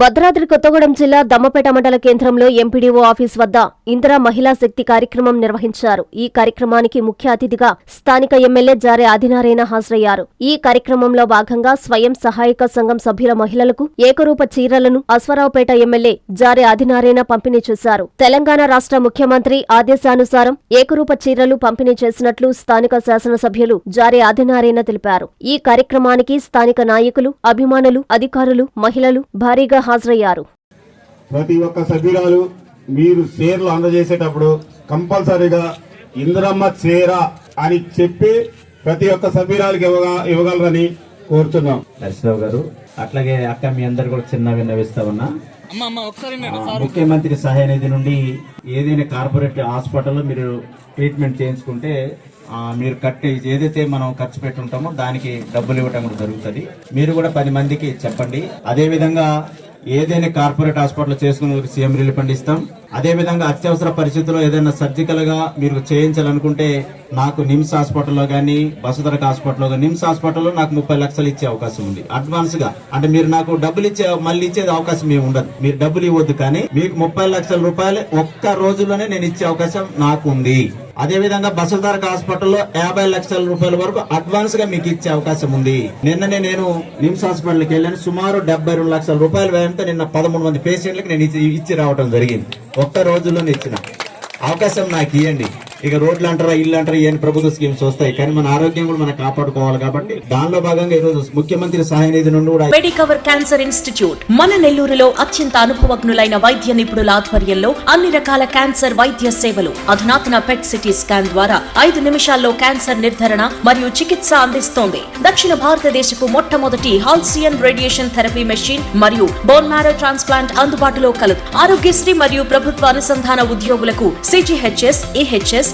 భద్రాద్రి కొత్తగూడెం జిల్లా దమ్మపేట మండల కేంద్రంలో ఎంపీడీఓ ఆఫీస్ వద్ద ఇందిరా మహిళా శక్తి కార్యక్రమం నిర్వహించారు. ఈ కార్యక్రమానికి ముఖ్య అతిథిగా స్థానిక ఎమ్మెల్యే జారే ఆదినారాయణ హాజరయ్యారు. ఈ కార్యక్రమంలో భాగంగా స్వయం సహాయక సంఘం సభ్యుల మహిళలకు ఏకరూప చీరలను అశ్వరావుపేట ఎమ్మెల్యే జారే ఆదినారాయణ పంపిణీ చేశారు. తెలంగాణ రాష్ట్ర ముఖ్యమంత్రి ఆదేశానుసారం ఏకరూప చీరలు పంపిణీ చేసినట్లు స్థానిక శాసనసభ్యులు జారే ఆదినారాయణ తెలిపారు. ఈ కార్యక్రమానికి స్థానిక నాయకులు అభిమానులు అధికారులు మహిళలు భారీగా హాజరయ్యారు. ప్రతి ఒక్క సభ్యురాలు మీరు షేర్లు అందజేసేటప్పుడు కంపల్సరీగా ఇందిరమ్మ చీర అని చెప్పి ప్రతి ఒక్క సభ్యురాలకి ఇవ్వగా ఇవ్వగలరని కోరుతున్నాం. నరసింహరావు గారు అట్లాగే అక్క మీ అందరు కూడా చిన్న విన్నవిస్తా ఉన్నా. ముఖ్యమంత్రి సహాయ నిధి నుండి ఏదైనా కార్పొరేట్ హాస్పిటల్లో మీరు ట్రీట్మెంట్ చేయించుకుంటే ఆ, మీరు కట్టే ఏదైతే మనం ఖర్చు పెట్టుంటామో దానికి డబ్బులు ఇవ్వటం కూడా జరుగుతుంది. మీరు కూడా పది మందికి చెప్పండి. అదే విధంగా ఏదైనా కార్పొరేట్ హాస్పిటల్ చేసుకునే సీఎం రిలీఫ్ ఫండ్ ఇస్తాం. అదే విధంగా అత్యవసర పరిస్థితుల్లో ఏదైనా సర్జికల్గా మీరు చేయించాలనుకుంటే నాకు నిమ్స్ హాస్పిటల్లో కానీ బసుధరక హాస్పిటల్లో కానీ నిమ్స్ హాస్పిటల్లో నాకు ముప్పై లక్షలు ఇచ్చే అవకాశం ఉంది. అడ్వాన్స్గా అంటే మీరు నాకు డబ్బులు ఇచ్చే మళ్ళీ ఇచ్చేది అవకాశం ఏమి ఉండదు. మీరు డబ్బులు ఇవ్వద్దు కానీ మీకు ముప్పై లక్షల రూపాయలు ఒక్క రోజులోనే నేను ఇచ్చే అవకాశం నాకు ఉంది. అదేవిధంగా విధంగా హాస్పిటల్లో యాభై లక్షల రూపాయల వరకు అడ్వాన్స్గా మీకు ఇచ్చే అవకాశం ఉంది. నిన్ననే నేను నిమ్స్ హాస్పిటల్కి వెళ్ళాను. సుమారు డెబ్బై రెండు లక్షల రూపాయల వ్యయంతో నిన్న పదమూడు మంది పేషెంట్లకు నేను ఇచ్చి ఇచ్చి రావడం జరిగింది. ఒక్క రోజులోనే ఇచ్చిన. అవకాశం నాకు ఇవ్వండి ఇక రోడ్లు అంటారా ఇల్లు అంటారా ఏం ప్రభుత్వ స్కీమ్స్ వస్తాయి. కానీ మన ఆరోగ్యం కూడా మనం కాపాడుకోవాలి కాబట్టి దానిలో భాగంగా ఈరోజు ముఖ్యమంత్రి సహాయ నిధి నుండి కూడా మెడికవర్ క్యాన్సర్ ఇన్స్టిట్యూట్ మన నెల్లూరులో అత్యంత అనుభవజ్ఞులైన వైద్య నిపుణుల ఆధ్వర్యంలో అన్ని రకాల క్యాన్సర్ వైద్య సేవలు అధునాతన పెట్ సిటీ స్కాన్ ద్వారా ఐదు నిమిషాల్లో క్యాన్సర్ నిర్ధారణ మరియు చికిత్స అందిస్తోంది. దక్షిణ భారతదేశపు మొట్టమొదటి హాల్సియన్ రేడియేషన్ థెరపీ మెషిన్ మరియు బోన్ మ్యారో ట్రాన్స్ప్లాంట్ అందుబాటులో కలదు. ఆరోగ్యశ్రీ మరియు ప్రభుత్వ అనుసంధాన ఉద్యోగులకు సిజిహెచ్ఎస్ ఈహెచ్ఎస్